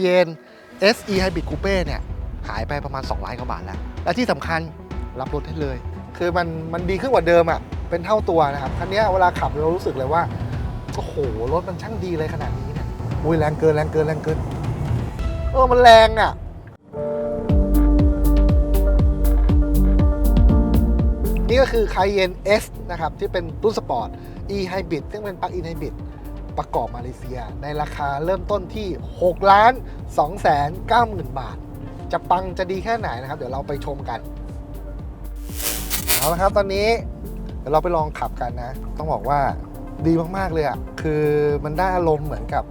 เยน SE Hybrid Coupe เนี่ยหายไปประมาณ 2 ล้านกว่าบาทแล้ว และที่สำคัญรับรถได้เลย คือมันมันดีขึ้นกว่าเดิมอะ่ะ เป็นเท่าตัวนะครับ คันนี้เวลาขับเรารู้สึกเลยว่า โอ้โห รถมันช่างดีเลยขนาดนี้เนี่ยอุ้ยแรงเกินแรงเกินแรงเกินเออมันแรงอะ่ะนี่ก็คือ Cayenne S นะครับ ที่เป็นรุ่นสปอร์ต E Hybrid ซึ่งเป็นปลั๊กอินไฮบริด ประกอบมาเลเซีย ในราคาเริ่มต้นที่ 6 ล้าน2แสน9หมื่นบาท จะปังจะดีแค่ไหนนะครับ เดี๋ยวเราไปชมกัน เอาละครับตอนนี้ เดี๋ยวเราไปลองขับกันนะ ต้องบอกว่าดีมากๆเลยอะ่ะ คือมันได้อารมณ์เหมือนกับ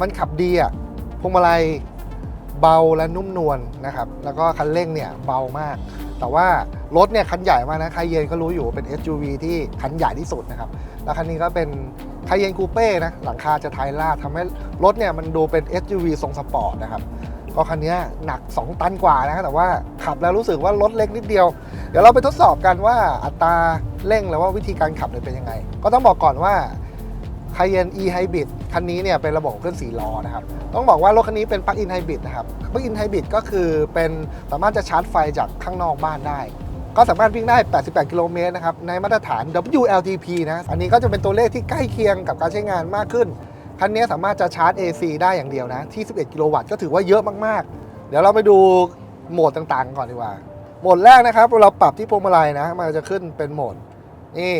มันขับดีอะ่ะพวงมาลัยเบาและนุ่มนวลนะครับ แล้วก็คันเร่งเนี่ยเบามาก แต่ว่ารถเนี่ยคันใหญ่มากนะใคาเย็นก็รู้อยู่เป็น SUV ที่คันใหญ่ที่สุดนะครับ แล้วคันนี้ก็เป็น คาเยนคูเป้นะหลังคาจะทายลาดทำให้รถเนี่ยมันดูเป็น SUV ทรงสปอร์ตนะครับก็คันนี้หนัก 2 ตันกว่านะแต่ว่าขับแล้วรู้สึกว่ารถเล็กนิดเดียว เดี๋ยวเราไปทดสอบกันว่าอัตราเร่งแล้วว่าวิธีการขับเนี่ยเป็นยังไง ก็ต้องบอกก่อนว่า Cayenne E Hybrid คันนี้เนี่ยเป็นระบบเครื่อง4ล้อนะครับ ต้องบอกว่ารถคันนี้เป็นปลั๊กอินไฮบริดนะครับปลั๊กอินไฮบริดก็คือเป็นสามารถจะชาร์จไฟจากข้างนอกบ้านได้ ก็สามารถวิ่งได้ 88 กิโลเมตรนะครับ ในมาตรฐาน WLTP นะ อันนี้ก็จะเป็นตัวเลขที่ใกล้เคียงกับการใช้งานมากขึ้น คันนี้สามารถจะชาร์จ AC ได้อย่างเดียวนะ ที่ 11 กิโลวัตต์ก็ถือว่าเยอะมากๆ เดี๋ยวเราไปดูโหมดต่างๆ ก่อนดีกว่า โหมดแรกนะครับ เราปรับที่พวงมาลัยนะ มันจะขึ้นเป็นโหมด นี่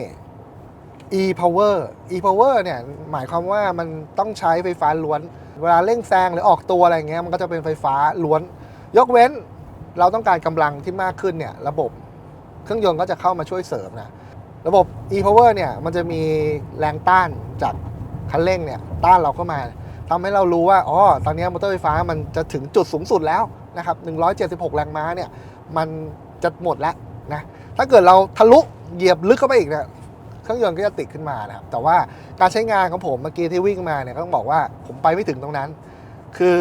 e power e power เนี่ย หมายความว่ามันต้องใช้ไฟฟ้าล้วน เวลาเร่งแซงหรือออกตัวอะไรเงี้ย มันก็จะเป็นไฟฟ้าล้วน ยกเว้น เราต้องการกำลังที่มากขึ้นเนี่ย ระบบ เครื่องยนต์ก็จะเข้ามาช่วยเสริมนะ ระบบ e power เนี่ยมันจะมีแรงต้านจากคันเร่งเนี่ยต้านเราเข้ามาทำให้เรารู้ว่าอ๋อตอนนี้มอเตอร์ไฟฟ้ามันจะถึงจุดสูงสุดแล้วนะครับ176 แรงม้าเนี่ยมันจะหมดแล้วนะถ้าเกิดเราทะลุเหยียบลึกเข้าไปอีกเนี่ยเครื่องยนต์ก็จะติดขึ้นมานะครับแต่ว่าการใช้งานของผมเมื่อกี้ที่วิ่งมาเนี่ยต้องบอกว่าผมไปไม่ถึงตรงนั้น คือ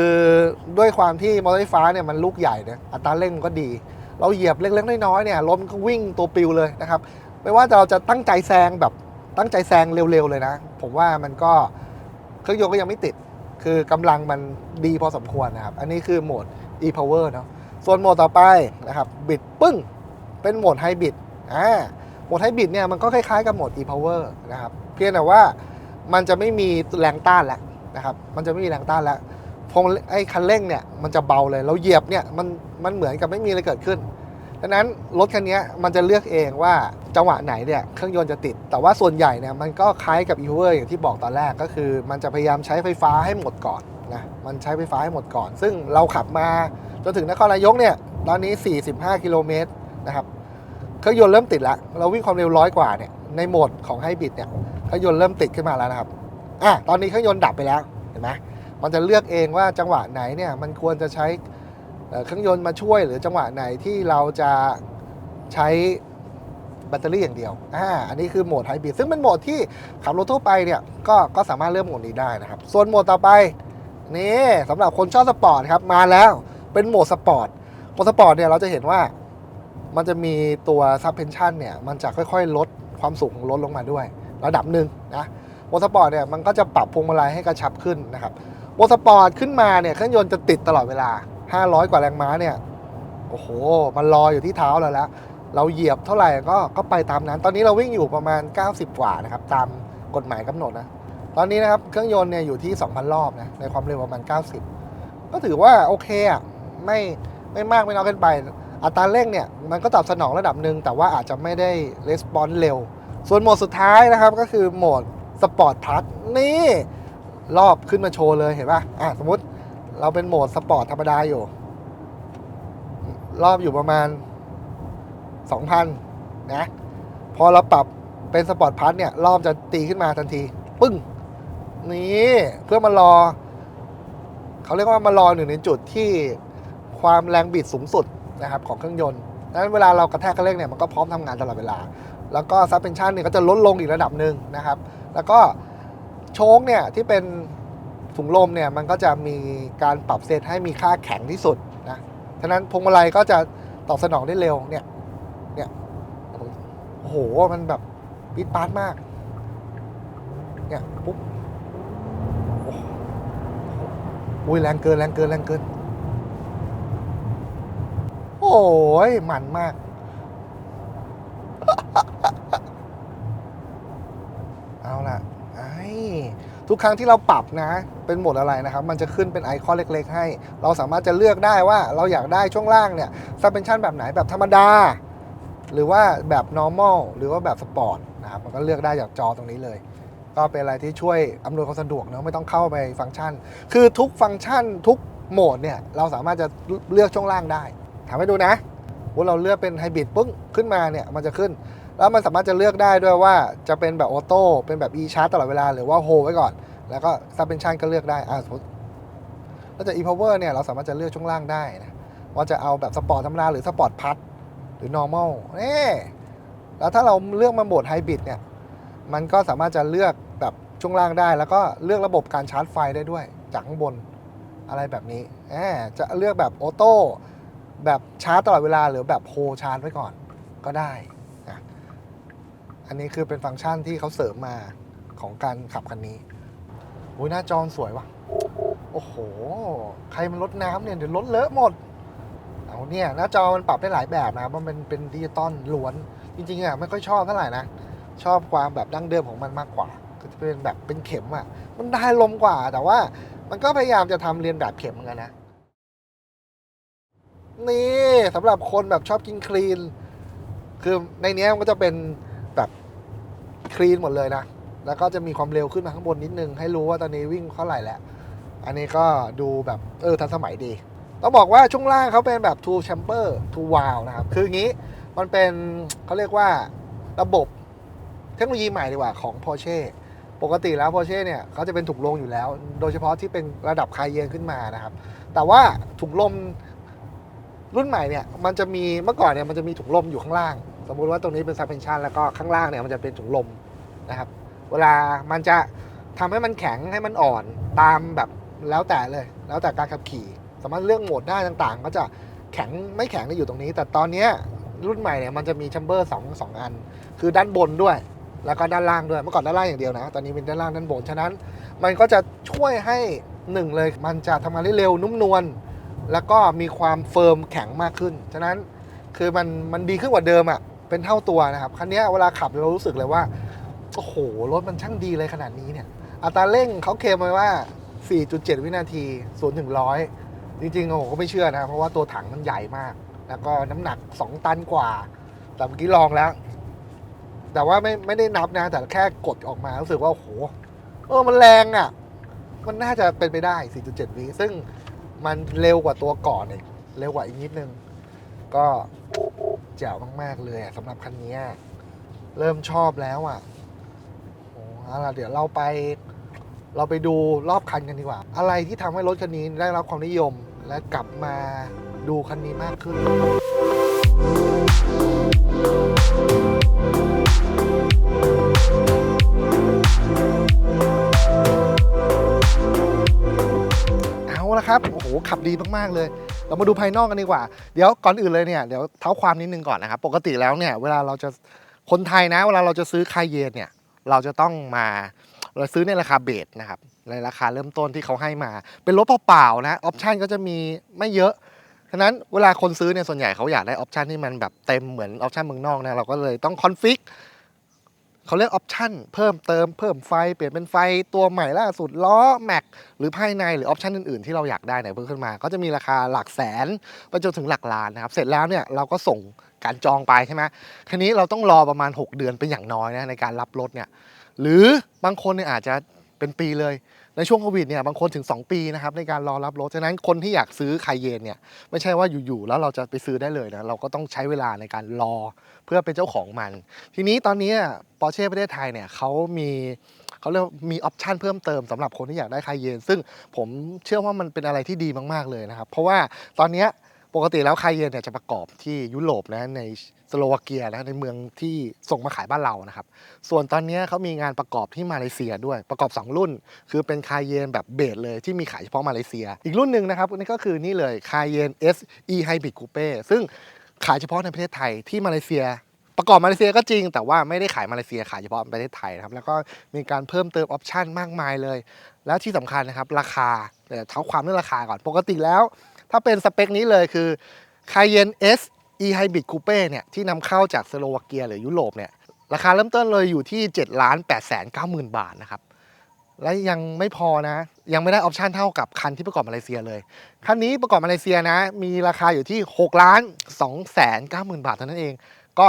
ด้วยความที่มอเตอร์ไฟฟ้าเนี่ยมันลูกใหญ่เนี่ยอัตราเร่งมันก็ดี เราเหยียบเล็กๆน้อยๆเนี่ยรถมันก็วิ่งตัวปิวเลยนะครับ ไม่ว่าเราจะตั้งใจแซงแบบตั้งใจแซงเร็วๆเลยนะ ผมว่ามันก็เครื่องยนต์ก็ยังไม่ติด คือกำลังมันดีพอสมควรนะครับ อันนี้คือโหมด e-power เนาะส่วนโหมดต่อไปนะครับบิดปึ้งเป็นโหมดไฮบริดอ่าโหมดไฮบริดเนี่ยมันก็คล้ายๆกับโหมด e-power นะครับเพียงแต่ว่ามันจะไม่มีแรงต้านแล้วนะครับ มันจะไม่มีแรงต้านแล้ว พงไอ้คันเร่งเนี่ยมันจะเบาเลยเราเหยียบเนี่ยมันมันเหมือนกับไม่มีอะไรเกิดขึ้นดังนั้นรถคันนี้มันจะเลือกเองว่าจังหวะไหนเนี่ยเครื่องยนต์จะติด แต่ว่าส่วนใหญ่เนี่ยมันก็คล้ายกับ e-power อย่างที่บอกตอนแรกก็คือ มันจะพยายามใช้ไฟฟ้าให้หมดก่อนนะมันใช้ไฟฟ้าให้หมดก่อน ซึ่งเราขับมาจนถึงนครนายกเนี่ยตอนนี้ 45 กิโลเมตรนะครับเครื่องยนต์เริ่มติดแล้ว เราวิ่งความเร็วร้อยกว่าเนี่ยในโหมดของไฮบริดเนี่ยเครื่องยนต์เริ่มติดขึ้นมาแล้วนะครับอะตอนนี้เครื่องยนต์ดับไปแล้วเห็นไหม มันจะเลือกเองว่าจังหวะไหนเนี่ยมันควรจะใช้เครื่องยนต์มาช่วยหรือจังหวะไหนที่เราจะใช้แบตเตอรี่อย่างเดียว อ่า อันนี้คือโหมดไฮบริด ซึ่งเป็นโหมดที่ขับรถทั่วไปเนี่ย ก็ก็สามารถเลือกโหมดนี้ได้นะครับ ส่วนโหมดต่อไป นี่สำหรับคนชอบสปอร์ตครับ มาแล้ว เป็นโหมดสปอร์ต โหมดสปอร์ตเนี่ยเราจะเห็นว่า มันจะมีตัว suspension เนี่ย มันจะค่อยๆ ลดความสูงของรถลงมาด้วย ระดับหนึ่งนะ โหมดสปอร์ตเนี่ย มันก็จะปรับพวงมาลัยให้กระชับขึ้นนะครับ โหมดสปอร์ตขึ้นมาเนี่ยเครื่องยนต์จะติดตลอดเวลา 500 กว่าแรงม้าเนี่ยโอ้โห มันรออยู่ที่เท้าเราแล้ว เราเหยียบเท่าไหร่ก็ก็ไปตามนั้น ตอนนี้เราวิ่งอยู่ประมาณ 90 กว่านะครับตามกฎหมายกำหนดนะ ตอนนี้นะครับเครื่องยนต์เนี่ยอยู่ที่ 2,000 รอบนะในความเร็วประมาณ 90 ก็ถือว่าโอเคอะไม่ไม่มากไม่น้อยเกินไป อัตราเร่งเนี่ยมันก็ตอบสนองระดับหนึ่งแต่ว่าอาจจะไม่ได้レスปอนส์เร็ว ส่วนโหมดสุดท้ายนะครับก็คือโหมดสปอร์ตพัทนี่ รอบขึ้นมาโชว์เลยเห็นป่ะอะสมมติเราเป็นโหมดสปอร์ตธรรมดาอยู่ รอบอยู่ประมาณ 2,000 นะ พอเราปรับเป็นสปอร์ตพัทเนี่ย รอบจะตีขึ้นมาทันที ปึ้ง นี่เพื่อมารอ เขาเรียกว่ามารอหนึ่งในจุดที่ความแรงบิดสูงสุดนะครับของเครื่องยนต์ดังนั้นเวลาเรากระแทกคันเร่งเนี่ยมันก็พร้อมทำงานตลอดเวลา แล้วก็ซับเพนชันเนี่ยก็จะลดลงอีกระดับหนึ่งนะครับ แล้วก็ โชคเนี่ยที่เป็นถุงลมเนี่ยมันก็จะมีการปรับเซตให้มีค่าแข็งที่สุดนะฉะนั้นพวงมาลัยก็จะตอบสนองได้เร็วเนี่ยเนี่ยโอ้โหมันแบบปิดปาร์ตมาก เนี่ยปุ๊บอุ้ยแรงเกินแรงเกินแรงเกิน โอ้ยมันมาก เอาล่ะไอ้ ทุกครั้งที่เราปรับนะ เป็นโหมดอะไรนะครับ มันจะขึ้นเป็นไอคอนเล็ก ๆ ให้ เราสามารถจะเลือกได้ว่าเราอยากได้ช่วงล่างเนี่ย suspension แบบไหนแบบธรรมดา หรือว่าแบบ normal หรือว่าแบบสปอร์ตนะครับมันก็เลือกได้จากจอตรงนี้เลย ก็เป็นอะไรที่ช่วยอำนวยความสะดวกเนอะไม่ต้องเข้าไปฟังก์ชัน คือทุกฟังก์ชันทุกโหมดเนี่ยเราสามารถจะเลือกช่วงล่างได้ทำให้ดูนะว่าเราเลือกเป็นไฮบริดปึ้งขึ้นมาเนี่ยมันจะขึ้น แล้วมันสามารถจะเลือกได้ด้วยว่าจะเป็นแบบออโต้เป็นแบบ e chart ตลอดเวลาหรือว่าโฮไว้ก่อน แล้วก็ suspension ก็เลือกได้อ่าสมมติแล้วจาก e power เนี่ยเราสามารถจะเลือกช่วงล่างได้นะว่าจะเอาแบบสปอร์ตธรรมดาหรือสปอร์ตพัดหรือ normal นี่แล้วถ้าเราเลือกมาโหมดไฮบริดเนี่ยมันก็สามารถจะเลือกแบบช่วงล่างได้ แล้วก็เลือกระบบการชาร์จไฟได้ด้วย จากข้างบนอะไรแบบนี้แหมจะเลือกแบบออโต้แบบชาร์จตลอดเวลาหรือแบบโฮชาร์จไว้ก่อนก็ได้ อันนี้คือเป็นฟังก์ชันที่เขาเสริมมาของการขับคันนี้โอ้ยหน้าจอสวยว่ะ โอ้โห ใครมันลดน้ำเนี่ยเดี๋ยวลดเลอะหมด เอาเนี่ยหน้าจอมันปรับได้หลายแบบนะ มันเป็นเป็นดิจิตอลล้วน จริงๆอะไม่ค่อยชอบเท่าไหร่นะ ชอบความแบบดั้งเดิมของมันมากกว่า ก็จะเป็นแบบเป็นเข็มอะ มันได้ลมกว่า แต่ว่ามันก็พยายามจะทำเรียนแบบเข็มเหมือนกันนะ นี่สำหรับคนแบบชอบกินคลีน คือในนี้มันก็จะเป็น คลีนหมดเลยนะ แล้วก็จะมีความเร็วขึ้นมาข้างบนนิดนึง ให้รู้ว่าตอนนี้วิ่งเท่าไหร่แล้ว อันนี้ก็ดูแบบเออทันสมัยดี ต้องบอกว่าช่วงล่างเขาเป็นแบบ two chamber two valve นะครับ คืออย่างนี้มันเป็นเขาเรียกว่าระบบเทคโนโลยีใหม่ดีกว่าของ Porsche ปกติแล้ว Porsche เนี่ยเขาจะเป็นถุงลมอยู่แล้ว โดยเฉพาะที่เป็นระดับคายเยนขึ้นมานะครับ แต่ว่าถุงลมรุ่นใหม่เนี่ยมันจะมีเมื่อก่อนเนี่ยมันจะมีถุงลมอยู่ข้างล่าง สมมุติว่าตรงนี้เป็น suspension แล้วก็ข้างล่างเนี่ยมันจะเป็นถุงลมนะครับ เวลามันจะทำให้มันแข็งให้มันอ่อนตามแบบแล้วแต่เลย แล้วแต่การขับขี่ สามารถเลือกโหมดได้ต่างๆ ก็จะแข็งไม่แข็งได้อยู่ตรงนี้ แต่ตอนเนี้ยรุ่นใหม่เนี่ยมันจะมีแชมเบอร์สองสองอัน คือด้านบนด้วย แล้วก็ด้านล่างด้วย เมื่อก่อนด้านล่างอย่างเดียวนะ ตอนนี้เป็นด้านล่างด้านบน ฉะนั้น มันก็จะช่วยให้หนึ่งเลย มันจะทำงานได้เร็วนุ่มนวล แล้วก็มีความเฟิร์มแข็งมากขึ้น ฉะนั้นคือมันมันดีขึ้นกว่าเดิมอะ่ะ เป็นเท่าตัวนะครับคันนี้เวลาขับเรารู้สึกเลยว่าโอ้โหรถมันช่างดีเลยขนาดนี้เนี่ยอัตราเร่งเขาเคลมไว้ว่า 4.7 วินาที0ถึง100 จริงๆโอ้โหก็ไม่เชื่อนะ เพราะว่าตัวถังมันใหญ่มาก แล้วก็น้ำหนัก 2 ตันกว่า แต่เมื่อกี้ลองแล้ว แต่ว่าไม่ไม่ได้นับนะ แต่แค่กดออกมารู้สึกว่าโอ้โหเออมันแรงอะ่ะ มันน่าจะเป็นไปได้ 4.7 วิซึ่งมันเร็วกว่าตัวก่อนอีกเร็วกว่าอีกนิดนึง ก็ แจ๋วมาก ๆ เลยสำหรับคันนี้เริ่มชอบแล้วอะโอ้เอาล่ะเดี๋ยวเราไป เราไปดูรอบคันกันดีกว่า อะไรที่ทำให้รถคันนี้ได้รับความนิยมและกลับมาดูคันนี้มากขึ้นเอาละครับ โอ้โห ขับดีมาก ๆ เลย เรามาดูภายนอกกันดีกว่า เดี๋ยวก่อนอื่นเลยเนี่ยเดี๋ยวเท้าความนิดนึงก่อนนะครับ ปกติแล้วเนี่ยเวลาเราจะคนไทยนะ เวลาเราจะซื้อคายเยนเนี่ยเราจะต้องมาเราซื้อในราคาเบสนะครับในราคาเริ่มต้นที่เขาให้มา เป็นรถเปล่าๆนะออปชันก็จะมีไม่เยอะฉะนั้นเวลาคนซื้อเนี่ยส่วนใหญ่เขาอยากได้ออปชันที่มันแบบเต็มเหมือนออปชันเมืองนอกนะเราก็เลยต้องคอนฟิก เขาเรียกออปชันเพิ่มเติมเพิ่มไฟ เปลี่ยนเป็นไฟตัวใหม่ล่าสุดล้อแม็กหรือภายในหรือออปชันอื่นๆ ที่เราอยากได้เนี่ยเพิ่มขึ้นมา ก็จะมีราคาหลักแสนไปจนถึงหลักล้านนะครับ เสร็จแล้วเนี่ยเราก็ส่งการจองไปใช่ไหมทีนี้เราต้องรอประมาณ 6 เดือนเป็นอย่างน้อยนะในการรับรถเนี่ยหรือบางคนเนี่ยอาจจะเป็นปีเลย ในช่วงโควิดเนี่ยบางคนถึง 2 ปีนะครับในการรอรับรถฉะนั้นคนที่อยากซื้อคายเยนเนี่ยไม่ใช่ว่าอยู่ๆแล้วเราจะไปซื้อได้เลยนะเราก็ต้องใช้เวลาในการรอเพื่อเป็นเจ้าของมัน ทีนี้ตอนนี้ปอร์เช่ประเทศไทยเนี่ยเขามีเขาเรียกมีออปชันเพิ่มเติมสำหรับคนที่อยากได้คายเยนซึ่งผมเชื่อว่ามันเป็นอะไรที่ดีมาก ๆเลยนะครับ เพราะว่าตอนนี้ปกติแล้วคายเยนเนี่ยจะประกอบที่ยุโรปนะใน สโลวาเกียนะในเมืองที่ส่งมาขายบ้านเรานะครับ ส่วนตอนนี้เขามีงานประกอบที่มาเลเซียด้วยประกอบ 2 รุ่น คือเป็นคายเยนแบบเบสเลยที่มีขายเฉพาะมาเลเซีย อีกรุ่นหนึ่งนะครับนี่ก็คือนี่เลยคายเยน S E Hybrid Coupe ซึ่งขายเฉพาะในประเทศไทยที่มาเลเซีย ประกอบมาเลเซียก็จริง แต่ว่าไม่ได้ขายมาเลเซียขายเฉพาะประเทศไทยนะครับแล้วก็มีการเพิ่มเติมออปชันมากมายเลย แล้วที่สำคัญนะครับราคาเดี๋ยวเท้าความเรื่องราคาก่อนปกติแล้ว ถ้าเป็นสเปคนี้เลยคือ Cayenne S E Hybrid Coupe เนี่ยที่นำเข้าจากสโลวาเกียหรือยุโรปเนี่ยราคาเริ่มต้นเลยอยู่ที่7ล้าน8แสน9หมื่นบาทนะครับและยังไม่พอนะ ยังไม่ได้ออปชันเท่ากับคันที่ประกอบมาเลเซียเลย คันนี้ประกอบมาเลเซียนะ มีราคาอยู่ที่6ล้าน2แสน9หมื่นบาทเท่านั้นเอง ก็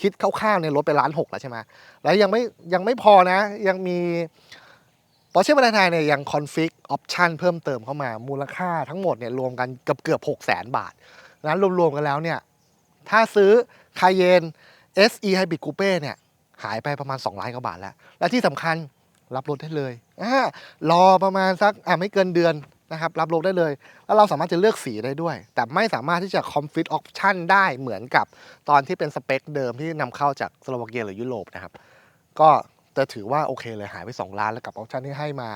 คิดคร่าวๆเนี่ยลดไปล้านหกแล้วใช่ไหมแล้วยังไม่ยังไม่พอนะ ยังมีปอร์เช่ประเทศไทยเนี่ยยังคอนฟิกออปชันเพิ่มเติมเข้ามามูลค่าทั้งหมดเนี่ยรวมกันเกือบเกือบ6 0 0 0 0บาท นั้นรวมๆกันแล้วเนี่ย ถ้าซื้อคายเยน SE Hybrid Coupe เนี่ย หายไปประมาณ 2 ล้านกว่าบาทแล้ว และที่สำคัญรับรถได้เลยอรอประมาณสักไม่เกินเดือนนะครับรับรถได้เลย แล้วเราสามารถจะเลือกสีได้ด้วย แต่ไม่สามารถที่จะ config option ได้เหมือนกับตอนที่เป็นสเปคเดิมที่นำเข้าจากสโลวาเกียหรือยุโรปนะครับ ก็จะถือว่าโอเคเลยหายไป 2 ล้านแล้วกับออปชันที่ให้มา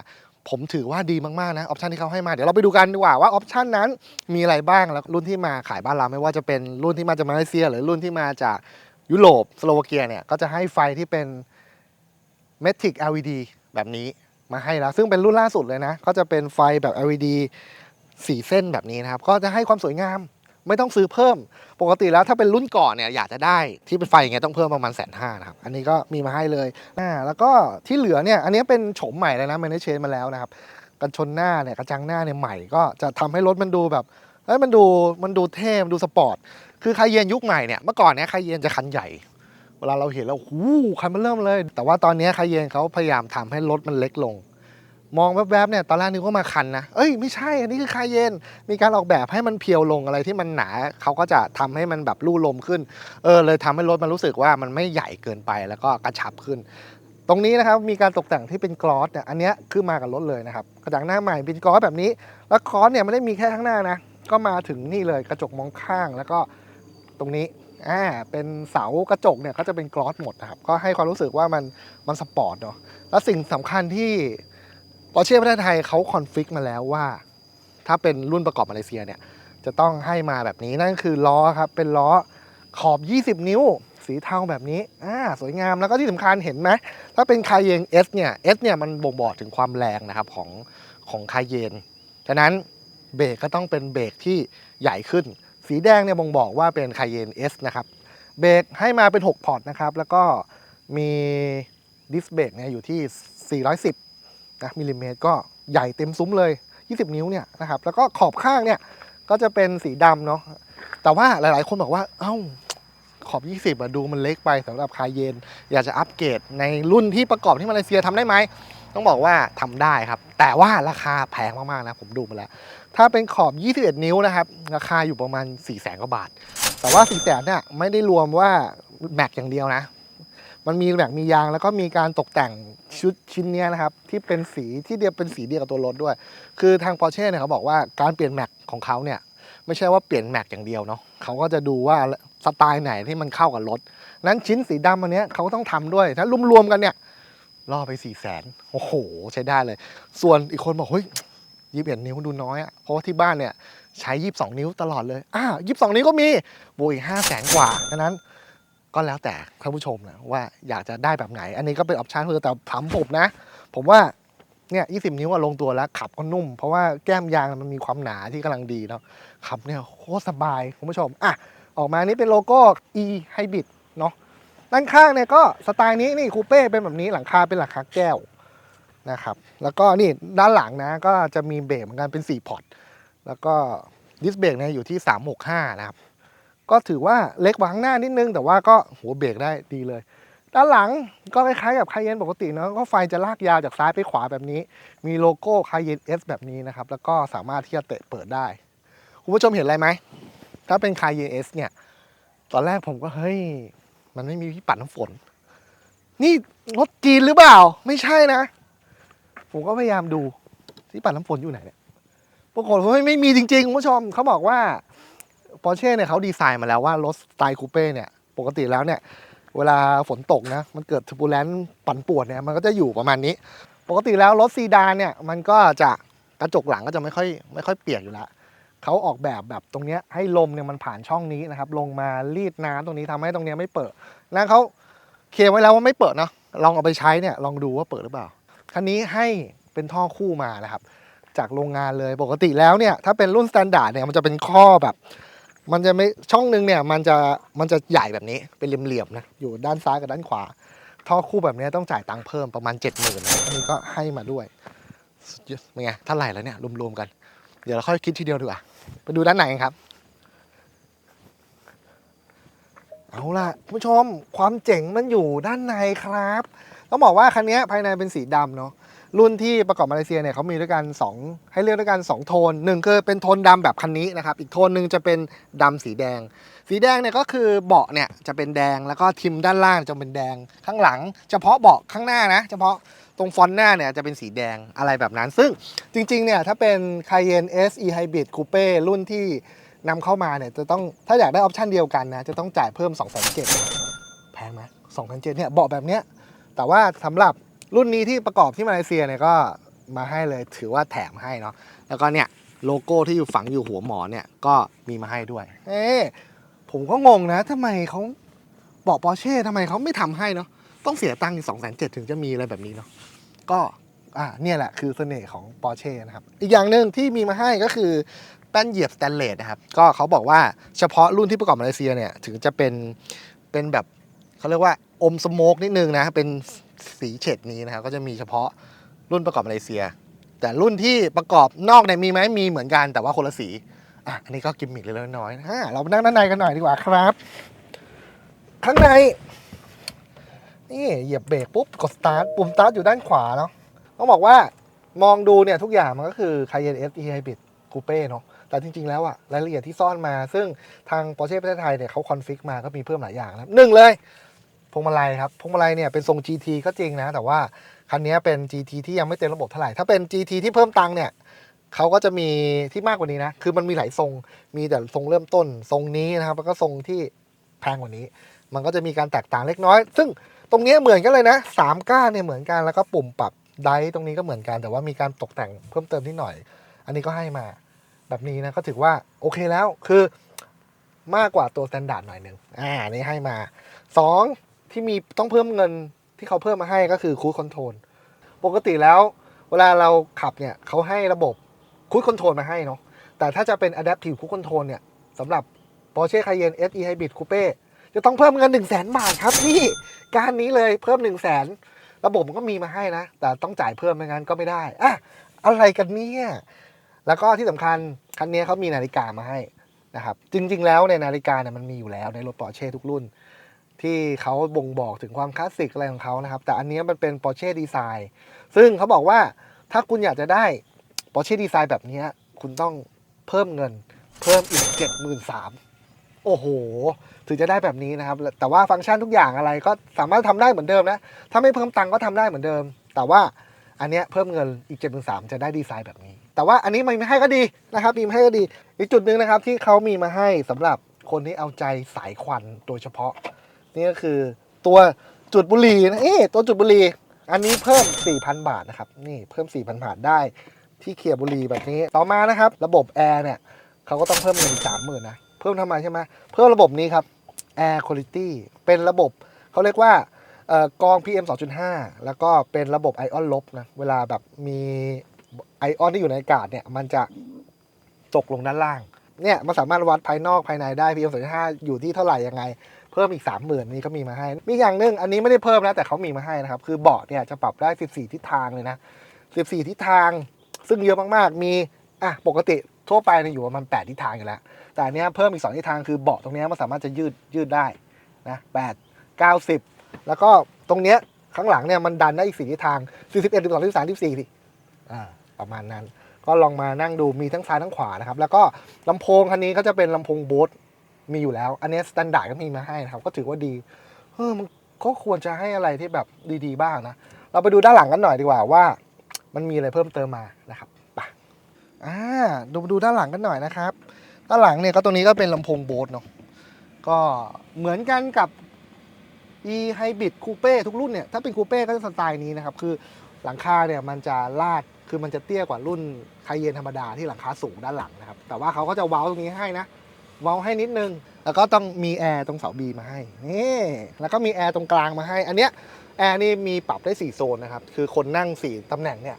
ผมถือว่าดีมากๆนะออปชันที่เขาให้มา เดี๋ยวเราไปดูกันดีกว่าว่าออปชันนั้นมีอะไรบ้างแล้วรุ่นที่มาขายบ้านเราไม่ว่าจะเป็นรุ่นที่มาจากมาเลเซีย หรือรุ่นที่มาจากยุโรปสโลวาเกียเนี่ยก็จะให้ไฟที่เป็นเมทิก LED แบบนี้มาให้แล้ว ซึ่งเป็นรุ่นล่าสุดเลยนะ ก็จะเป็นไฟแบบ LED สีเส้นแบบนี้นะครับ ก็จะให้ความสวยงาม ไม่ต้องซื้อเพิ่ม ปกติแล้วถ้าเป็นรุ่นก่อนเนี่ยอยากจะได้ที่เป็นไฟอย่างเงี้ยต้องเพิ่มประมาณแสนห้านะครับ อันนี้ก็มีมาให้เลยอ่าแล้วก็ที่เหลือเนี่ยอันนี้เป็นโฉมใหม่เลยนะมันได้เชนมาแล้วนะครับกันชนหน้าเนี่ยกระจังหน้าเนี่ยใหม่ก็จะทำให้รถมันดูแบบเอ้ยมันดูมันดูเท่มันดูสปอร์ตคือคายเยนยุคใหม่เนี่ยเมื่อก่อนเนี่ยคายเยนจะคันใหญ่เวลาเราเห็นแล้วหูคันมันเริ่มเลย แต่ว่าตอนนี้คายเยนเขาพยายามทำให้รถมันเล็กลง มองแวบๆเนี่ยตอนแรกนึกว่ามาคันนะเอ้ยไม่ใช่อันนี้คือคาเยนมีการออกแบบให้มันเพียวลงอะไรที่มันหนาเขาก็จะทำให้มันแบบลู่ลมขึ้นเออเลยทำให้รถมันรู้สึกว่ามันไม่ใหญ่เกินไปแล้วก็กระชับขึ้น ตรงนี้นะครับมีการตกแต่งที่เป็นกลอสเนี่ยอันนี้คือมากับรถเลยนะครับกระจังหน้าใหม่เป็นกลอสแบบนี้ แล้วกลอสเนี่ยไม่ได้มีแค่ข้างหน้านะก็มาถึงนี่เลยกระจกมองข้างแล้วก็ตรงนี้อ่าเป็นเสากระจกเนี่ยก็จะเป็นกลอสหมดนะครับก็ให้ความรู้สึกว่ามันมันสปอร์ตเนาะแล้วสิ่งสำคัญที่ ปอร์เช่ประเทศไทยเขาคอนฟิกมาแล้วว่า ถ้าเป็นรุ่นประกอบมาเลเซียเนี่ย จะต้องให้มาแบบนี้นั่นคือล้อครับ เป็นล้อขอบ 20 นิ้ว สีเทาแบบนี้อ่าสวยงามแล้วก็ที่สำคัญเห็นไหมถ้าเป็นคายเยน S เนี่ย S เนี่ยมันบ่งบอกถึงความแรงนะครับของของคายเยนฉะนั้นเบรกก็ต้องเป็นเบรกที่ใหญ่ขึ้น สีแดงเนี่ยบ่งบอกว่าเป็นคายเยน S นะครับเบรกให้มาเป็น 6 พอร์ตนะครับ แล้วก็มีดิสเบรกเนี่ยอยู่ที่ 410 นะมิลลิเมตรก็ใหญ่เต็มซุ้มเลย 20 นิ้วเนี่ยนะครับแล้วก็ขอบข้างเนี่ยก็จะเป็นสีดำเนาะแต่ว่าหลายๆ คนบอกว่าเอ้าขอบ 20อะดูมันเล็กไปสำหรับคาเยน อยากจะอัปเกรดในรุ่นที่ประกอบที่มาเลเซียทำได้ไหม ต้องบอกว่าทำได้ครับ แต่ว่าราคาแพงมาก ๆ นะ ผมดูมาแล้ว ถ้าเป็นขอบ 21 นิ้วนะครับ ราคาอยู่ประมาณ 4 0 0แสนกว่าบาท แต่ว่า 4 0 0แสนเนี่ยไม่ได้รวมว่าแม็กอย่างเดียวนะ มันมีแม็กมียางแล้วก็มีการตกแต่งชุดชิ้นเนี้ยนะครับ ที่เป็นสีที่เดียวเป็นสีเดียวกับตัวรถด้วย คือทาง Porsche เนี่ยเขาบอกว่าการเปลี่ยนแม็กของเขาเนี่ยไม่ใช่ว่าเปลี่ยนแม็กอย่างเดียวเนาะเขาก็จะดูว่าสไตล์ไหนที่มันเข้ากับรถ นั้นชิ้นสีดำอันเนี้ยเขาก็ต้องทำด้วยถ้ารวมๆกันเนี่ยล่อไป4ี่แสนโอ้โห ใช้ได้เลย ส่วนอีกคนบอกเฮ้ยยี่สิบเอ็ดนิ้วดูน้อยอะเพราะว่าที่บ้านเนี่ยใช้ยี่สิบสองนิ้วตลอดเลย อ่ายี่สิบสองนิ้วก็มีบวกอีกห้าแสนกว่าดังนั้น ก็แล้วแต่ท่านผู้ชมนะว่าอยากจะได้แบบไหน อันนี้ก็เป็นออปชันเพือแต่ถามผมนะ ผมว่าเนี่ย20นิ้วอะลงตัวแล้วขับก็นุ่ม เพราะว่าแก้มยางมันมีความหนาที่กำลังดีเนาะขับเนี่ยโคตรสบายคุณผู้ชมอะออกมานี่เป็นโลโก้ e hybrid เนาะด้านข้างเนี่ยก็สไตล์นี้นี่คูเป้เป็นแบบนี้หลังคาเป็นหลังคาแก้วนะครับแล้วก็นี่ด้านหลังนะก็จะมีเบรกเหมือนกันเป็น 4 พอร์ตแล้วก็ดิสเบรกเนี่ยอยู่ที่ 365 นะครับ ก็ถือว่าเล็กกว่าข้างหน้านิดนึง แต่ว่าก็หัวเบรกได้ดีเลย ด้านหลังก็คล้ายๆกับคายเยนปกติเนะก็ไฟจะลากยาวจากซ้ายไปขวาแบบนี้ มีโลโก้คายเยน S แบบนี้นะครับ แล้วก็สามารถที่จะเตะเปิดได้ คุณผู้ชมเห็นอะไรไหม ถ้าเป็นคายเยน S เนี่ย ตอนแรกผมก็เฮ้ย มันไม่มีที่ปัดน้ำฝน นี่รถจีนหรือเปล่า ไม่ใช่นะ ผมก็พยายามดูที่ปัดน้ำฝนอยู่ไหนเนี่ยปรากฏว่าไม่มีจริงๆคุณผู้ชมเขาบอกว่า ปอร์เช่เนี่ยเขาดีไซน์มาแล้วว่ารถสไตล์คูเป้เนี่ย ปกติแล้วเนี่ย เวลาฝนตกนะ มันเกิดทูบูเลนต์ปั่นป่วนเนี่ย มันก็จะอยู่ประมาณนี้ ปกติแล้วรถซีดานเนี่ย มันก็จะกระจกหลังก็จะไม่ค่อยไม่ค่อยเปียกอยู่ล้วเขาออกแบบแบบตรงเนี้ยให้ลมเนี่ยมันผ่านช่องนี้นะครับ ลงมารีดน้ำตรงนี้ทำให้ตรงเนี้ยไม่เปิดแล้วเขาเคลมไว้แล้วว่าไม่เปิดเนาะ ลองเอาไปใช้เนี่ยลองดูว่าเปิดหรือเปล่า คันนี้ให้เป็นท่อคู่มานะครับจากโรงงานเลยปกติแล้วเนี่ยถ้าเป็นรุ่นสแตนดาร์ดเนี่ยมันจะเป็นข้อแบบ มันจะไม่ช่องหนึ่งเนี่ยมันจะมันจะใหญ่แบบนี้เป็นเหลี่ยมๆนะอยู่ด้านซ้ายกับด้านขวา ท่อคู่แบบนี้ต้องจ่ายตังค์เพิ่มประมาณ 7 0 0 0 0นะนนี้ก็ให้มาด้วยยอดเป็นไงเท่าไหร่แล้วเนี่ยรวมๆกัน เดี๋ยวเราค่อยคิดทีเดียวดีกว่าไปดูด้านไหนกันครับ เอาล่ะคุณผู้ชมความเจ๋งมันอยู่ด้านในครับ ต้องบอกว่าคันนี้ภายในเป็นสีดำเนาะ รุ่นที่ประกอบมาเลเซียเนี่ยเขามีด้วยกัน2 ให้เลือกด้วยกัน 2 โทนหนึ่งคือเป็นโทนดำแบบคันนี้นะครับอีกโทนหนึ่งจะเป็นดำสีแดง สีแดงเนี่ยก็คือเบาะเนี่ยจะเป็นแดงแล้วก็ทิมด้านล่างจะเป็นแดงข้างหลัง เฉพาะเบาะข้างหน้านะ เฉพาะตรงฟอนต์หน้าเนี่ยจะเป็นสีแดงอะไรแบบนั้น ซึ่งจริงๆเนี่ยถ้าเป็น Cayenne SE Hybrid Coupe รุ่นที่นำเข้ามาเนี่ยจะต้องถ้าอยากได้ออปชันเดียวกันนะจะต้องจ่ายเพิ่ม2 7 0 0 0แพงไหม2 7 0 0เนี่ยเบาะแบบเนี้ยแต่ว่าสำหรับ รุ่นนี้ที่ประกอบที่มาเลเซียเนี่ยก็มาให้เลยถือว่าแถมให้เนาะแล้วก็เนี่ยโลโก้ที่อยู่ฝังอยู่หัวหมอนเนี่ยก็มีมาให้ด้วย เอ๊ผมก็งงนะทำไมเขาบอกปอร์เช่ทำไมเขาไม่ทำให้เนาะต้องเสียตังค์สองแสนเจ็ดถึงจะมีอะไรแบบนี้เนาะก็อ่าเนี่ยแหละคือเสน่ห์ของปอร์เช่นะครับ อีกอย่างหนึ่งที่มีมาให้ก็คือแป้นเหยียบสแตนเลสนะครับ ก็เขาบอกว่าเฉพาะรุ่นที่ประกอบมาเลเซียเนี่ย ถึงจะเป็นเป็นแบบเขาเรียกว่าอมสโมกนิดนึงนะ เป็น สีเฉดนี้นะครับก็จะมีเฉพาะรุ่นประกอบมาเลเซีย แต่รุ่นที่ประกอบนอกเนี่ยมีไหมมีเหมือนกันแต่ว่าคนละสีอะอันนี้ก็กิมมิคเล็กๆน้อยๆนะอะเราไปนั่งด้านในกันหน่อยดีกว่าครับ ข้างใน นี่เหยียบเบรกปุ๊บกดสตาร์ทปุ่มสตาร์ทอยู่ด้านขวาเนาะต้องบอกว่ามองดูเนี่ยทุกอย่างมันก็คือ Cayenne SE Hybrid Coupe เนาะแต่จริง ๆ แล้วอะรายละเอียดที่ซ่อนมา ซึ่งทาง Porsche ประเทศไทยเนี่ยเขาคอนฟิกมาก็มีเพิ่มหลายอย่างนะหนึ่งเลย พวงมาลัยครับพวงมาลัยเนี่ยเป็นทรง GT ก็จริงนะ แต่ว่าคันนี้เป็น GT ที่ยังไม่เต็มระบบเท่าไหร่ ถ้าเป็น GT ที่เพิ่มตังค์เนี่ยเขาก็จะมีที่มากกว่านี้นะ คือมันมีหลายทรง มีแต่ทรงเริ่มต้นทรงนี้นะครับ แล้วก็ทรงที่แพงกว่านี้ มันก็จะมีการแตกต่างเล็กน้อย ซึ่งตรงนี้เหมือนกันเลยนะสามก้านเนี่ยเหมือนกัน แล้วก็ปุ่มปรับไดร์ตรงนี้ก็เหมือนกัน แต่ว่ามีการตกแต่งเพิ่มเติมนิดหน่อย อันนี้ก็ให้มาแบบนี้นะ ก็ถือว่าโอเคแล้ว คือมากกว่าตัวสแตนดาร์ดหน่อยหนึ่งอ่า นี้ให้มาสอง ที่มีต้องเพิ่มเงินที่เขาเพิ่มมาให้ก็คือคู d คอนโทรลปกติแล้วเวลาเราขับเนี่ยเขาให้ระบบคู d คอนโทรลมาให้เนาะแต่ถ้าจะเป็น Adaptive Cruise Control เนี่ยสำหรับ Porsche Cayenne SE Hybrid Coupe จะต้องเพิ่มเงิน 1 0 0 0 0แบาทครับนี่การนี้เลยเพิ่ม 1 0 0 0 0แระบบมันก็มีมาให้นะ แต่ต้องจ่ายเพิ่มไม่งั้นก็ไม่ได้อะอะไรกันเนี่ยแล้วก็ที่สำคัญ คันนี้เขามีนาฬิกามาให้นะครับ จริง ๆ แล้วในนาฬิกาเนี่ยมันมีอยู่แล้วในรถ Porsche ทุกรุ่น ที่เขาบ่งบอกถึงความคลาสสิกอะไรของเขานะครับ แต่อันนี้มันเป็น Porsche Design ซึ่งเขาบอกว่าถ้าคุณอยากจะได้ Porsche Design แบบนี้ คุณต้องเพิ่มเงิน เพิ่มอีก 73,000โอ้โห ถึงจะได้แบบนี้นะครับ แต่ว่าฟังก์ชันทุกอย่างอะไรก็สามารถทำได้เหมือนเดิมนะ ถ้าไม่เพิ่มตังก็ทำได้เหมือนเดิม แต่ว่าอันเนี้ยเพิ่มเงินอีก 7.3 จะได้ดีไซน์แบบนี้ แต่ว่าอันนี้มันไม่ให้ก็ดีนะครับมีมาให้ก็ดี อีกจุดหนึ่งนะครับที่เขามีมาให้สำหรับคนที่เอาใจสายควันโดยเฉพาะ นี่ก็คือตัวจุดบุหรี่นะเอ๊ตัวจุดบุหรี่อันนี้เพิ่ม 4,000 บาทนะครับ นี่เพิ่ม 4,000 บาทได้ที่เคลียบุหรี่แบบนี้ ต่อมานะครับ ระบบแอร์เนี่ยเขาก็ต้องเพิ่มเงินอีก30,000นะ เพิ่มทำไมใช่ไหมเพิ่มระบบนี้ครับ Air Quality เป็นระบบเขาเรียกว่าออกอง PM 2.5 แล้วก็เป็นระบบไอออนลบนะ เวลาแบบมีไอออนที่อยู่ในอากาศเนี่ย มันจะตกลงด้านล่าง เนี่ย มันสามารถวัดภายนอกภายในได้ PM 2.5 อยู่ที่เท่าไหร่ยังไง เพิ่มอีก 30,000นี่เขามีมาให้ มีอย่างหนึงอันนี้ไม่ได้เพิ่มนะแต่เขามีมาให้นะครับ คือเบาะเนี่ยจะปรับได้ 14 ทิศทางเลยนะ 14 ทิศทาง ซึ่งเยอะมากๆ มีอะปกติทั่วไปเนี่ยอยู่ประมาณ8ทิศทางอยู่แล้ว แต่อันนี้เพิ่มอีก 2 ทิศทางคือเบาะตรงนี้มันสามารถจะยืดยืดได้นะ8 90 แล้วก็ตรงเนี้ยข้างหลังเนี่ยมันดันได้อีก4ทิศทาง 41 12 13 14สิอ่าประมาณนั้น ก็ลองมานั่งดูมีทั้งซ้ายทั้งขวานะครับ แล้วก็ลำโพงคันนี้ก็จะเป็นลำโพงโบส มีอยู่แล้ว อันนี้สแตนดาร์ดก็มีมาให้นะครับ ก็ถือว่าดีเออมันก็ควรจะให้อะไรที่แบบดีๆบ้างนะ เราไปดูด้านหลังกันหน่อยดีกว่าว่า มันมีอะไรเพิ่มเติมมานะครับไปอ่าดูดูด้านหลังกันหน่อยนะครับ ด้านหลังเนี่ยก็ตรงนี้ก็เป็นลำโพงโบสเนาะก็เหมือนกันกับ e hybrid coupe ทุกรุ่นเนี่ยถ้าเป็นคูเป้ก็จะสไตล์นี้นะครับ คือหลังคาเนี่ยมันจะลาดคือมันจะเตี้ยกว่ารุ่นคาเยนธรรมดาที่หลังคาสูงด้านหลังนะครับ แต่ว่าเขาก็จะเว้าตรงนี้ให้นะ เว้าให้นิดนึง แล้วก็ต้องมีแอร์ตรงเสาบีมาให้นี่แล้วก็มีแอร์ตรงกลางมาให้ อันเนี้ยแอร์นี่มีปรับได้ 4 โซนนะครับ คือคนนั่ง 4 ตำแหน่งเนี่ย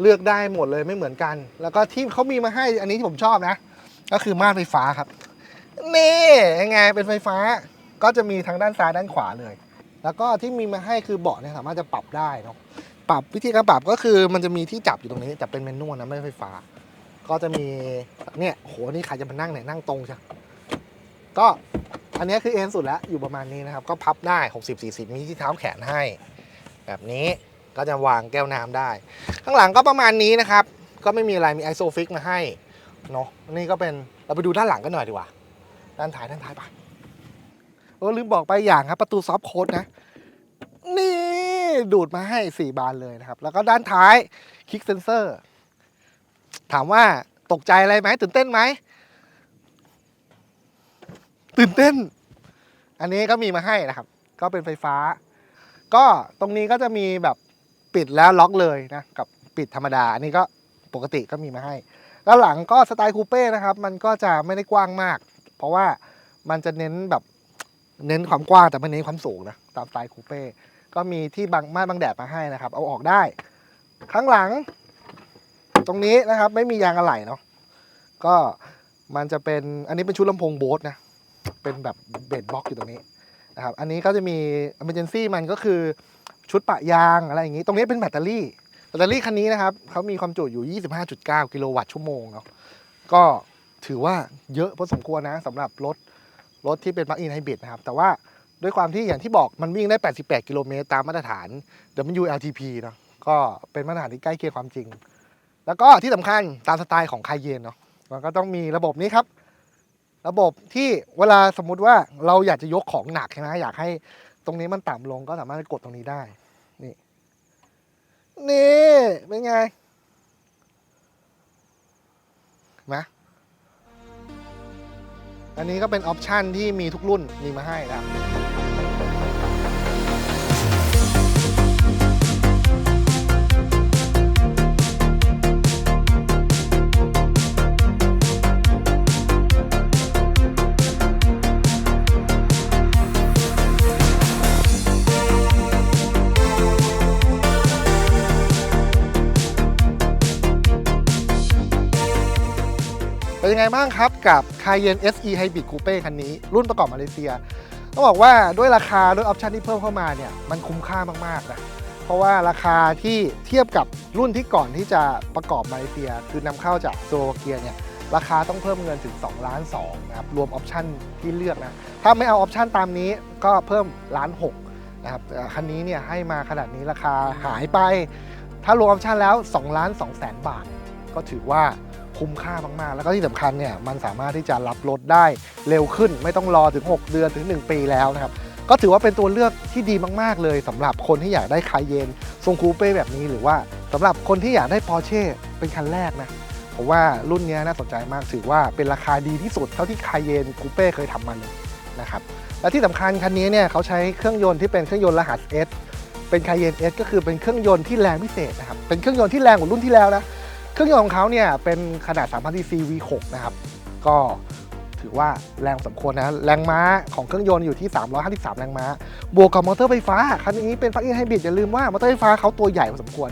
เลือกได้หมดเลยไม่เหมือนกัน แล้วก็ที่เขามีมาให้อันนี้ที่ผมชอบนะ ก็คือม่านไฟฟ้าครับ นี่ยังไงเป็นไฟฟ้าก็จะมีทั้งด้านซ้ายด้านขวาเลย แล้วก็ที่มีมาให้คือเบาะเนี่ยสามารถจะปรับได้เนาะปรับวิธีการปรับก็คือมันจะมีที่จับอยู่ตรงนี้แต่เป็นเมนนวลนะไม่ไฟฟ้า ก็จะมีเนี่ยโหนี่ใครจะมานั่งไหนนั่งตรงใช่ก็อันนี้คือเอ็นสุดแล้วอยู่ประมาณนี้นะครับ ก็พับได้ 60 40 มีที่เท้าแขนให้ แบบนี้ก็จะวางแก้วน้ำได้ ข้างหลังก็ประมาณนี้นะครับ ก็ไม่มีอะไรมีไอโซฟิกมาให้เนาะนี่ก็เป็นเราไปดูด้านหลังกันหน่อยดีกว่า ด้านท้ายด้านท้ายไปเออลืมบอกไปอย่างครับ ประตูซอฟต์โค้ดนะ นี่ดูดมาให้ 4 บานเลยนะครับ แล้วก็ด้านท้ายคลิกเซนเซอร์ ถามว่าตกใจอะไรไหมตื่นเต้นไหมตื่นเต้น อันนี้ก็มีมาให้นะครับ ก็เป็นไฟฟ้า ก็ตรงนี้ก็จะมีแบบปิดแล้วล็อกเลยนะกับปิดธรรมดา อันนี้ก็ปกติก็มีมาให้ แล้วหลังก็สไตล์คูเป้นะครับ มันก็จะไม่ได้กว้างมาก เพราะว่ามันจะเน้นแบบเน้นความกว้างแต่ไม่เน้นความสูงนะตามสไตล์คูเป้ก็มีที่บังม่านบังแดดมาให้นะครับ เอาออกได้ ข้างหลัง ตรงนี้นะครับ ไม่มียางอะไหล่เนาะก็มันจะเป็นอันนี้เป็นชุดลำโพงโบสนะ เป็นแบบเบสบ็อกอยู่ตรงนี้นะครับ อันนี้ก็จะมี emergency มันก็คือชุดปะยางอะไรอย่างนี้ ตรงนี้เป็นแบตเตอรี่ แบตเตอรี่คันนี้นะครับเขามีความจุอยู่ 25.9 กิโลวัตต์ชั่วโมงเนาะ ก็ถือว่าเยอะพอสมควรนะสำหรับรถรถที่เป็น plug-in hybrid นะครับ แต่ว่าด้วยความที่อย่างที่บอกมันวิ่งได้ 88 กิโลเมตรตามมาตรฐาน WLTP เนาะ ก็เป็นมาตรฐานที่ใกล้เคียงความจริง แล้วก็ที่สำคัญตามสไตล์ของคายเยนเนาะมันก็ต้องมีระบบนี้ครับ ระบบที่เวลาสมมุติว่าเราอยากจะยกของหนักใช่ไหมอยากให้ตรงนี้มันต่ำลงก็สามารถกดตรงนี้ได้ นี่ นี่เป็นไงนไหมอันนี้ก็เป็นออปชันที่มีทุกรุ่นมีมาให้นะครับ เป็นยังไงบ้างครับกับ Cayenne SE Hybrid Coupe คันนี้ รุ่นประกอบมาเลเซียต้องบอกว่าด้วยราคาด้วยออปชันที่เพิ่มเข้ามาเนี่ยมันคุ้มค่ามากๆนะเพราะว่าราคาที่เทียบกับรุ่นที่ก่อนที่จะประกอบมาเลเซีย คือนำเข้าจากโซโลวาเกียเนี่ยราคาต้องเพิ่มเงินถึง2ล้าน2นะครับรวมออปชันที่เลือกนะถ้าไม่เอาออปชันตามนี้ก็เพิ่มล้าน6นะครับคันนี้เนี่ยให้มาขนาดนี้ราคาหายไป ถ้ารวมออปชันแล้ว2ล้าน2แสนบาท ก็ถือว่า คุ้มค่ามากๆ แล้วก็ที่สำคัญเนี่ยมันสามารถที่จะรับรถได้เร็วขึ้น ไม่ต้องรอถึง 6 เดือนถึง 1 ปีแล้วนะครับ ก็ถือว่าเป็นตัวเลือกที่ดีมาก ๆ เลยสำหรับคนที่อยากได้คายเยนทรงคูเป้แบบนี้หรือว่าสำหรับคนที่อยากได้ปอร์เช่เป็นคันแรกนะผมว่ารุ่นนี้น่าสนใจมากถือว่าเป็นราคาดีที่สุดเท่าที่คายเยนคูเป้เคยทำมาเลยนะครับและที่สำคัญคันนี้เนี่ยเขาใช้เครื่องยนต์ที่เป็นเครื่องยนต์รหัส S เป็นคายเยน S ก็คือเป็นเครื่องยนต์ที่แรงพิเศษนะครับเป็นเครื่องยนต์ที่แรงกว่ารุ่นที่แล้วนะ เครื่องยนต์ของเขาเนี่ยเป็นขนาด 3,000 cc V6 นะครับ ก็ถือว่าแรงสมควรนะ แรงม้าของเครื่องยนต์อยู่ที่ 353 แรงม้า บวกกับมอเตอร์ไฟฟ้า คันนี้เป็น plug-in hybrid อย่าลืมว่ามอเตอร์ไฟฟ้าเขาตัวใหญ่พอสมควร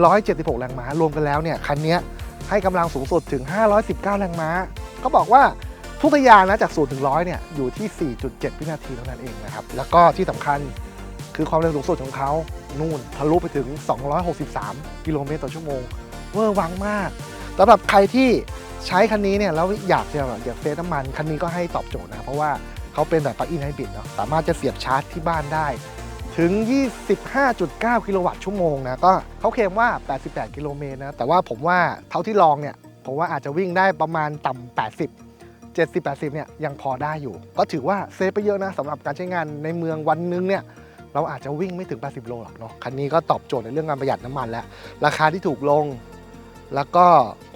176 แรงม้า รวมกันแล้วเนี่ย คันนี้ให้กำลังสูงสุดถึง 519 แรงม้า เขาบอกว่าทุกทะยานนะจาก0ถึง100เนี่ยอยู่ที่ 4.7 วินาทีเท่านั้นเองนะครับ แล้วก็ที่สำคัญคือความเร็วสูงสุดของเขานู่นทะลุไปถึง 263 กิโลเมตรต่อชั่วโมง เวอร์วังมากสำหรับใครที่ใช้คันนี้เนี่ยแล้วอยากจะแบบอยากเซฟน้ำมันคันนี้ก็ให้ตอบโจทย์นะเพราะว่าเขาเป็นแบบปลั๊กอินไฮบริดเนาะสามารถจะเสียบชาร์จที่บ้านได้ ถึง 25.9 กิโลวัตต์ชั่วโมงนะก็เขาเคลมว่า 88 กิโลเมตรนะแต่ว่าผมว่าเท่าที่ลองเนี่ยผมว่าอาจจะวิ่งได้ประมาณต่ำ80 70 80 เนี่ยยังพอได้อยู่ ก็ถือว่าเซฟไปเยอะนะสำหรับการใช้งานในเมืองวันหนึงเนี่ยเราอาจจะวิ่งไม่ถึง 80 โลหรอกเนาะคันนี้ก็ตอบโจทย์ในเรื่องการประหยัดน้ำมันแล้ว ราคาที่ถูกลง แล้วก็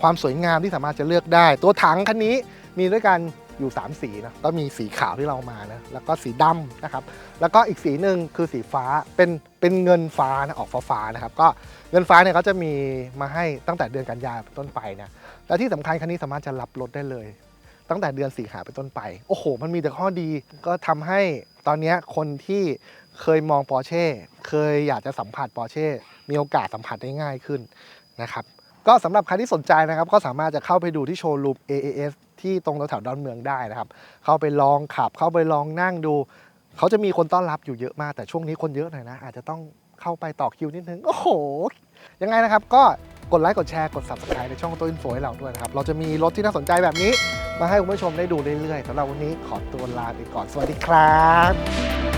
ความสวยงามที่สามารถจะเลือกได้ ตัวถังคันนี้มีด้วยกันอยู่ 3 สีนะก็มีสีขาวที่เรามานะแล้วก็สีดำนะครับ แล้วก็อีกสีหนึ่งคือสีฟ้าเป็นเป็นเงินฟ้านะออกฟ้านะครับ ก็เงินฟ้าเนี่ยเขาจะมีมาให้ตั้งแต่เดือนกันยายนเป็นต้นไปนะและที่สำคัญคันนี้สามารถจะรับรถได้เลย ตั้งแต่เดือนสิงหาเป็นต้นไป โอ้โห มันมีแต่ข้อดีก็ทำให้ตอนนี้คนที่เคยมองปอร์เช่เคยอยากจะสัมผัสปอร์เช่มีโอกาสสัมผัสได้ง่ายขึ้นนะครับ ก็สำหรับใครที่สนใจนะครับก็สามารถจะเข้าไปดูที่โชว์รูม AAS ที่ตรงแถวๆดอนเมืองได้นะครับ เข้าไปลองขับ เข้าไปลองนั่งดู เขาจะมีคนต้อนรับอยู่เยอะมาก แต่ช่วงนี้คนเยอะหน่อยนะ อาจจะต้องเข้าไปต่อคิวนิดนึง โอ้โห ยังไงนะครับ ก็กดไลค์กดแชร์กด subscribe ในช่องตัวอินโฟให้เราด้วยนะครับ เราจะมีรถที่น่าสนใจแบบนี้ มาให้คุณผู้ชมได้ดูเรื่อยๆสำหรับวันนี้ขอตัวลาไปก่อนสวัสดีครับ